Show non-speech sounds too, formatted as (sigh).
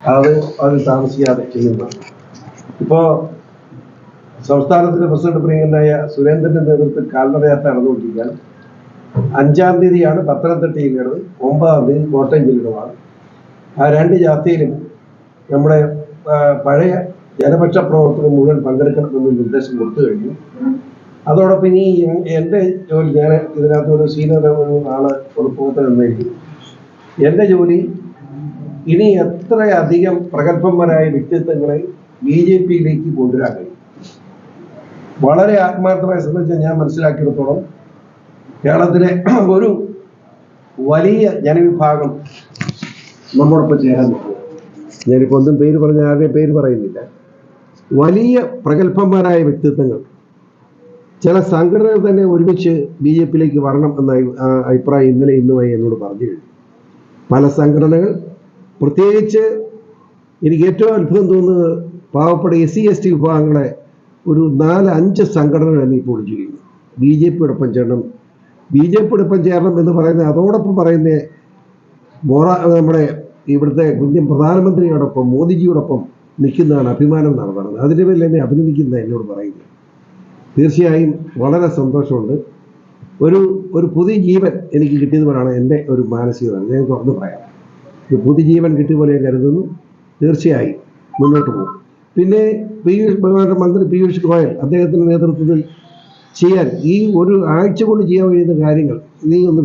അത് അത് താമസിക്കാതെ ചെയ്യുന്നതാണ് ഇപ്പോൾ സംസ്ഥാനത്തിന്റെ പ്രസിഡന്റ് പ്രിയങ്കനായ സുരേന്ദ്രന്റെ നേതൃത്വത്തിൽ കാൽനടയാത്ര നടന്നുകൊണ്ടിരിക്കുകയാണ്. അഞ്ചാം തീയതിയാണ് പത്തനംതിട്ട ജില്ലയുടെ ഒമ്പതാം തീയതി കോട്ടയം ജില്ലയുമാണ് ആ രണ്ട് ജാതിയിലും നമ്മുടെ പഴയ ജനപക്ഷ പ്രവർത്തകർ മുഴുവൻ പങ്കെടുക്കണമെന്ന് നിർദ്ദേശം കൊടുത്തു കഴിഞ്ഞു. അതോടൊപ്പം ഇനി എന്റെ ജോലി ഞാൻ ഇതിനകത്ത് ഒരു സീനിയർ ആൾ എന്നായിരിക്കും എന്റെ ജോലി ഇനി എത്രയധികം പ്രഗത്ഭന്മാരായ വ്യക്തിത്വങ്ങളെ ബി ജെ പിയിലേക്ക് കൊണ്ടുവരാൻ കഴിയും? വളരെ ആത്മാർത്ഥമായി ശ്രമിച്ച ഞാൻ മനസ്സിലാക്കിയിടത്തോളം കേരളത്തിലെ (clears throat) ഒരു വലിയ ജനവിഭാഗം നമ്മോടൊപ്പം ചേരാൻ നിൽക്കുക ഞാനിപ്പോൾ ഒന്നും പേര് പറഞ്ഞ ആരുടെയും പേര് പറയുന്നില്ല. വലിയ പ്രഗത്ഭന്മാരായ വ്യക്തിത്വങ്ങൾ. ചില സംഘടനകൾ തന്നെ ഒരുമിച്ച് ബി ജെ പിയിലേക്ക് വരണം എന്ന അഭിപ്രായം ഇന്നലെ ഇന്നുമായി എന്നോട് പറഞ്ഞു കഴിഞ്ഞു. പല സംഘടനകൾ പ്രത്യേകിച്ച് എനിക്ക് ഏറ്റവും അത്ഭുതം തോന്നുന്നത് പാവപ്പെട്ട എസ് സി എസ് ടി വിഭാഗങ്ങളെ ഒരു നാല് അഞ്ച് സംഘടനകൾ തന്നെ ഇപ്പോൾ ചെയ്യുന്നു ബി ജെ പിയോടൊപ്പം ചേരണം. ബി ജെ പിയോടൊപ്പം ചേരണം എന്ന് പറയുന്ന അതോടൊപ്പം പറയുന്ന മോറ നമ്മുടെ ഇവിടുത്തെ കുഞ്ഞൻ പ്രധാനമന്ത്രിയോടൊപ്പം മോദിജിയോടൊപ്പം നിൽക്കുന്നതാണ് അഭിമാനം എന്നാണ് പറയുന്നത് അതിന്റെ പേരിൽ എന്നെ അഭിനന്ദിക്കുന്ന എന്നോട് പറയുന്നത് തീർച്ചയായും വളരെ സന്തോഷമുണ്ട്. ഒരു ഒരു പുതിയ ജീവൻ എനിക്ക് കിട്ടിയതുപോലാണ് എന്റെ ഒരു മാനസികത. ഞാൻ തുറന്നു പറയാം. ഒരു പുതുജീവൻ കിട്ടിയ പോലെ കരുതുന്നു. തീർച്ചയായും മുന്നോട്ട് പോകും. പിന്നെ പീയൂഷ് മന്ത്രി പീയൂഷ് ഗോയൽ അദ്ദേഹത്തിന്റെ നേതൃത്വത്തിൽ ചെയ്യാൻ ഈ ഒരു ആഴ്ച കൊണ്ട് ചെയ്യാൻ കഴിയുന്ന കാര്യങ്ങൾ നീ ഒന്ന്